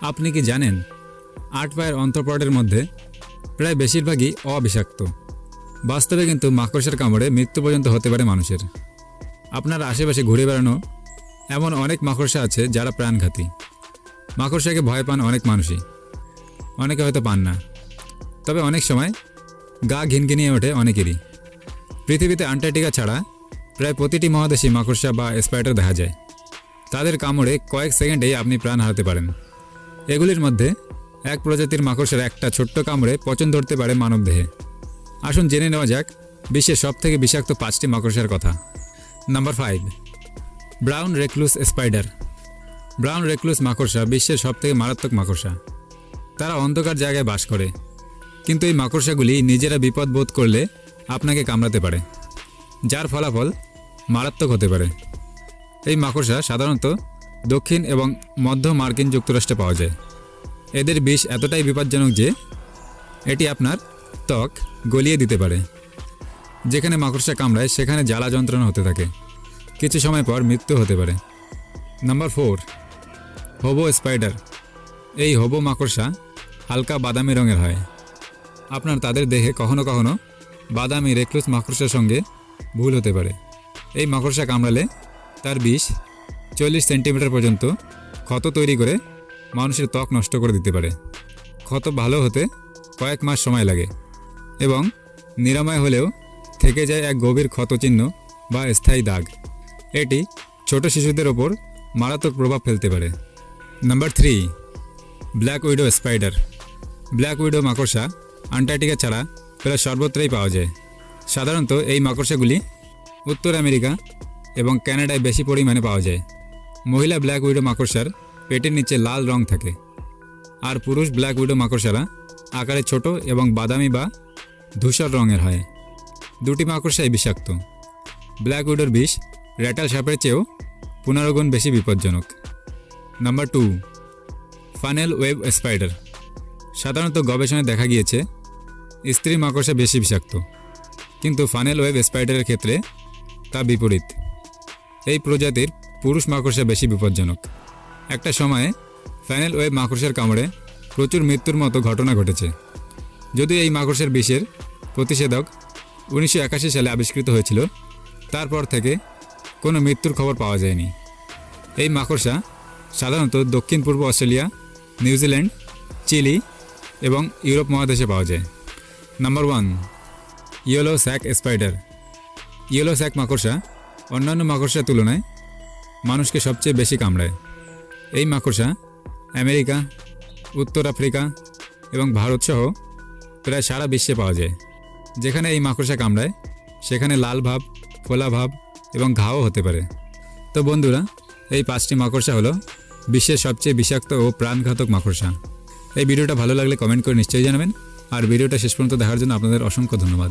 আপনি কি জানেন আট পায়ের অন্তঃপর্টের মধ্যে প্রায় বেশিরভাগই অবিষাক্ত। বাস্তবে কিন্তু মাকড়সার কামড়ে মৃত্যু পর্যন্ত হতে পারে মানুষের। আপনার আশেপাশে ঘুরে বেড়ানো এমন অনেক মাকড়সা আছে যারা প্রাণঘাতী। মাকড়সাকে ভয় পান অনেক মানুষই। অনেকে হয়তো পান না। তবে অনেক সময় গা ঘিনঘিনিয়ে ওঠে অনেকেরই। পৃথিবীতে আন্টার্কটিকা ছাড়া প্রায় প্রতিটি মহাদেশে মাকড়সা বা স্পাইডার দেখা যায়। তাদের কামড়ে কয়েক সেকেন্ডেই আপনি প্রাণ হারাতে পারেন। এগুলির মধ্যে এক প্রজাতির মাকড়সার একটা ছোট্ট কামড়ে পচন ধরতে পারে মানবদেহে। আসুন জেনে নেওয়া যাক বিশ্বের সবথেকে বিষাক্ত পাঁচটি মাকড়সার কথা। Number five, brown recluse spider. Brown recluse মাকড়সা বিশ্বের সবথেকে মারাত্মক মাকড়সা। তারা অন্ধকার জায়গায় বাস করে। কিন্তু এই মাকড়সাগুলি নিজেরা বিপদ বোধ করলে আপনাকে কামড়াতে পারে, যার ফলাফল মারাত্মক হতে পারে। এই মাকড়সা সাধারণত দক্ষিণ এবং মধ্য মার্কিন যুক্তরাষ্ট্রে পাওয়া যায়। এদের বিষ এতটাই বিপজ্জনক যে, এটি আপনার ত্বক গলিয়ে দিতে পারে। যেখানে মাকড়সা কামড়ায়, সেখানে জ্বালা যন্ত্রণা হতে থাকে। কিছু সময় পর মৃত্যু হতে পারে। Number four, hobo spider. এই হোবো মাকড়সা হালকা বাদামি রঙের হয়। আপনার তাদের দেহে কখনো কখনো বাদামি, রেক্লুস মাকড়সার সঙ্গে ভুল হতে পারে। এই মাকড়সা কামড়ালে তার বিষ চল্লিশ সেন্টিমিটার পর্যন্ত ক্ষত তৈরি করে মানুষের ত্বক নষ্ট করে দিতে পারে। ক্ষত ভালো হতে কয়েক মাস সময় লাগে এবং নিরাময় হলেও থেকে যায় এক গভীর ক্ষতচিহ্ন বা স্থায়ী দাগ। এটি ছোট শিশুদের ওপর মারাত্মক প্রভাব ফেলতে পারে। Number three, black widow spider. Black widow মাকড়সা আন্টার্কটিকা ছাড়া প্রায় সর্বত্রই পাওয়া যায়। সাধারণত এই মাকড়সাগুলি উত্তর আমেরিকা এবং কানাডায় বেশি পরিমাণে পাওয়া যায়। মহিলা ব্ল্যাক উইডো মাকড়সার পেটের নিচে লাল রং থাকে। আর পুরুষ ব্ল্যাক উইডো মাকড়সারা আকারে ছোট এবং বাদামি বা ধূসর রঙের হয়। দুটি মাকড়সাই বিষাক্ত। ব্ল্যাক উইডোর বিষ র্যাটাল সাপের চেয়েও পনেরো গুণ বেশি বিপজ্জনক। Number two funnel web spider সাধারণত গবেষণায় দেখা গিয়েছে স্ত্রী মাকড়সা বেশি বিষাক্ত। কিন্তু ফানেল ওয়েব স্পাইডারের ক্ষেত্রে তা বিপরীত। এই প্রজাতির পুরুষ মাকড়সা বেশি বিপজ্জনক। একটা সময়ে ফানেল ওয়েব মাকড়সার কামড়ে প্রচুর মৃত্যুর মতো ঘটনা ঘটেছে। যদি এই মাকড়সার বিষের প্রতিষেধক উনিশশো একাশি সালে আবিষ্কৃত হয়েছিল, তারপর থেকে কোনো মৃত্যুর খবর পাওয়া যায়নি। এই মাকড়সা সাধারণত দক্ষিণ পূর্ব অস্ট্রেলিয়া নিউজিল্যান্ড চিলি এবং ইউরোপ মহাদেশে পাওয়া যায়। Number one, yellow sac spider. Yellow sac মাকড়সা অন্যান্য মাকড়সার তুলনায় মানুষকে সবচেয়ে বেশি কামড়ায়। এই মাকড়সা আমেরিকা, উত্তর আফ্রিকা এবং ভারতসহ প্রায় সারা বিশ্বে পাওয়া যায়। যেখানে এই মাকড়সা কামড়ায়, সেখানে লাল ভাব ফোলা ভাব এবং ঘাও হতে পারে। তো বন্ধুরা, এই পাঁচটি মাকড়সা হলো বিশ্বের সবচেয়ে বিষাক্ত ও প্রাণঘাতক মাকড়সা। এই ভিডিওটা ভালো লাগলে কমেন্ট করে নিশ্চয়ই জানাবেন। আর ভিডিওটা শেষ পর্যন্ত দেখার জন্য আপনাদের অসংখ্য ধন্যবাদ।